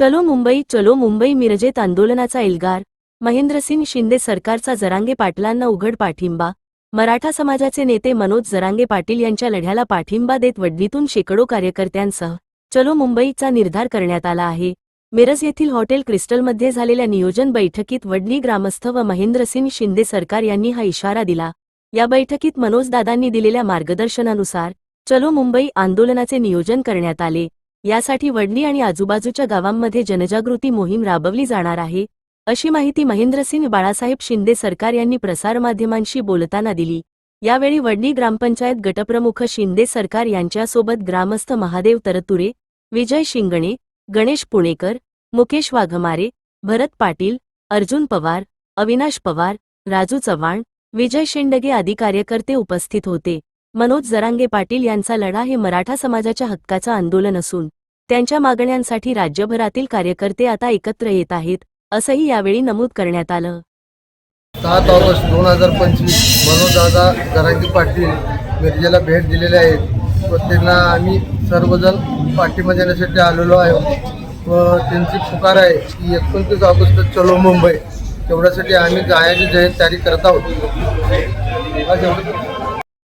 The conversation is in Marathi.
चलो मुंबई चलो मुंबई मिरजेत आंदोलनाचा एल्गार. महेंद्रसिंग शिंदे सरकारचा जरांगे पाटलांना उघड पाठिंबा. मराठा समाजाचे नेते मनोज जरांगे पाटील यांच्या लढ्याला पाठिंबा देत वडणीतून शेकडो कार्यकर्त्यांसह चलो मुंबईचा निर्धार करण्यात आला आहे. मिरज येथील हॉटेल क्रिस्टलमध्ये झालेल्या नियोजन बैठकीत वडणी ग्रामस्थ व महेंद्रसिंग शिंदे सरकार यांनी हा इशारा दिला. या बैठकीत मनोजदादांनी दिलेल्या मार्गदर्शनानुसार चलो मुंबई आंदोलनाचे नियोजन करण्यात आले. यासाठी वडणी आणि आजूबाजूच्या गावांमध्ये जनजागृती मोहीम राबवली जाणार आहे अशी माहिती महेंद्रसिंग बाळासाहेब शिंदे सरकार यांनी प्रसारमाध्यमांशी बोलताना दिली. यावेळी वडणी ग्रामपंचायत गटप्रमुख शिंदे सरकार यांच्यासोबत ग्रामस्थ महादेव तरतुरे विजय शिंगणे गणेश पुणेकर मुकेश वाघमारे भरत पाटील अर्जुन पवार अविनाश पवार राजू चव्हाण विजय शेंडगे आदी कार्यकर्ते उपस्थित होते. मनोज जरांगे पाटील यांचा लढा हे मराठा समाजाच्या हक्काचं आंदोलन असून त्यांच्या मागण्यांसाठी राज्यभरातील कार्यकर्ते आता एकत्र येत आहेत असंही यावेळी नमूद करण्यात आलं. सात ऑगस्ट दोन हजार पंचवीस मनोजदादा जरांगे पाटील मिरजेला भेट दिलेले आहेत. व त्यांना आम्ही सर्वजण पाठिंबा देण्यासाठी आलेलो आहे. व त्यांची पुकार आहे की एकोणतीस ऑगस्ट चलो मुंबई. तेवढ्यासाठी आम्ही गायाची जयंत तयारी करत आहोत.